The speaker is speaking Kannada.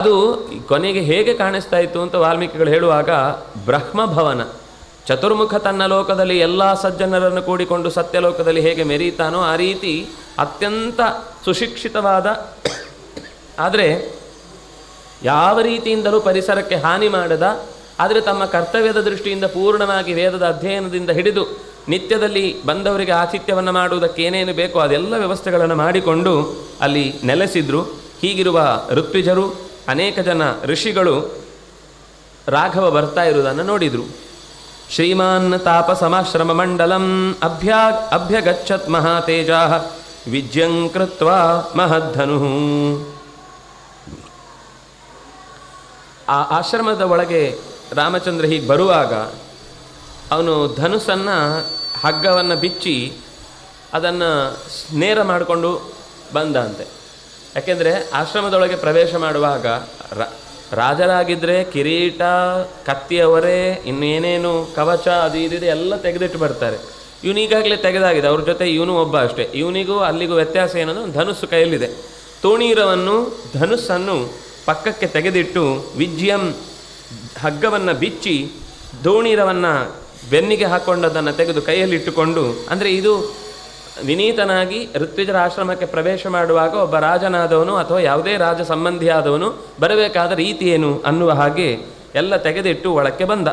ಅದು ಕೊನೆಗೆ ಹೇಗೆ ಕಾಣಿಸ್ತಾ ಇತ್ತು ಅಂತ ವಾಲ್ಮೀಕಿಗಳು ಹೇಳುವಾಗ ಬ್ರಹ್ಮಭವನ, ಚತುರ್ಮುಖ ತನ್ನ ಲೋಕದಲ್ಲಿ ಎಲ್ಲ ಸಜ್ಜನರನ್ನು ಕೂಡಿಕೊಂಡು ಸತ್ಯಲೋಕದಲ್ಲಿ ಹೇಗೆ ಮೆರೀತಾನೋ ಆ ರೀತಿ ಅತ್ಯಂತ ಸುಶಿಕ್ಷಿತವಾದ, ಆದರೆ ಯಾವ ರೀತಿಯಿಂದಲೂ ಪರಿಸರಕ್ಕೆ ಹಾನಿ ಮಾಡದ, ಆದರೆ ತಮ್ಮ ಕರ್ತವ್ಯದ ದೃಷ್ಟಿಯಿಂದ ಪೂರ್ಣವಾಗಿ ವೇದದ ಅಧ್ಯಯನದಿಂದ ಹಿಡಿದು ನಿತ್ಯದಲ್ಲಿ ಬಂದವರಿಗೆ ಆತಿಥ್ಯವನ್ನು ಮಾಡುವುದಕ್ಕೆ ಏನೇನು ಬೇಕೋ ಅದೆಲ್ಲ ವ್ಯವಸ್ಥೆಗಳನ್ನು ಮಾಡಿಕೊಂಡು ಅಲ್ಲಿ ನೆಲೆಸಿದ್ರು. ಹೀಗಿರುವ ಋತ್ವಿಜರು ಅನೇಕ ಜನ ಋಷಿಗಳು ರಾಘವ ಬರ್ತಾ ಇರುವುದನ್ನು ನೋಡಿದರು. ಶ್ರೀಮಾನ್ ತಾಪಸಮಾಶ್ರಮ ಮಂಡಲಂ ಅಭ್ಯಾ ಅಭ್ಯಗಚ್ಚತ್ ಮಹಾತೇಜ ವಿಜ್ಯಂಕೃತ್ವ ಮಹದ್ಧನು. ಆ ಆಶ್ರಮದ ಒಳಗೆ ರಾಮಚಂದ್ರ ಹೀಗೆ ಬರುವಾಗ ಅವನು ಧನುಸನ್ನು ಹಗ್ಗವನ್ನು ಬಿಚ್ಚಿ ಅದನ್ನು ನೇರ ಮಾಡಿಕೊಂಡು ಬಂದ ಅಂತೆ ಯಾಕೆಂದರೆ ಆಶ್ರಮದೊಳಗೆ ಪ್ರವೇಶ ಮಾಡುವಾಗ ರಾಜರಾಗಿದ್ದರೆ ಕಿರೀಟ, ಕತ್ತಿಯವರೇ ಇನ್ನೇನೇನು ಕವಚ, ಅದು ಇದಿದೆ ಎಲ್ಲ ತೆಗೆದಿಟ್ಟು ಬರ್ತಾರೆ. ಇವನು ಈಗಾಗಲೇ ತೆಗೆದಾಗಿದೆ, ಅವ್ರ ಜೊತೆ ಇವನು ಒಬ್ಬ ಅಷ್ಟೇ. ಇವನಿಗೂ ಅಲ್ಲಿಗೂ ವ್ಯತ್ಯಾಸ ಏನಂದ್ರೆ ಧನುಸ್ಸು ಕೈಯಲ್ಲಿದೆ. ತೋಣೀರವನ್ನು ಧನುಸ್ಸನ್ನು ಪಕ್ಕಕ್ಕೆ ತೆಗೆದಿಟ್ಟು ವಿಜ್ಯಂ ಹಗ್ಗವನ್ನು ಬಿಚ್ಚಿ ದೋಣಿರವನ್ನು ಬೆನ್ನಿಗೆ ಹಾಕ್ಕೊಂಡದನ್ನು ತೆಗೆದು ಕೈಯಲ್ಲಿಟ್ಟುಕೊಂಡು, ಅಂದರೆ ಇದು ವಿನೀತನಾಗಿ ಋತ್ವಿಜರ ಆಶ್ರಮಕ್ಕೆ ಪ್ರವೇಶ ಮಾಡುವಾಗ ಒಬ್ಬ ರಾಜನಾದವನು ಅಥವಾ ಯಾವುದೇ ರಾಜ ಸಂಬಂಧಿಯಾದವನು ಬರಬೇಕಾದ ರೀತಿ ಏನು ಅನ್ನುವ ಹಾಗೆ ಎಲ್ಲ ತೆಗೆದಿಟ್ಟು ಒಳಕ್ಕೆ ಬಂದ.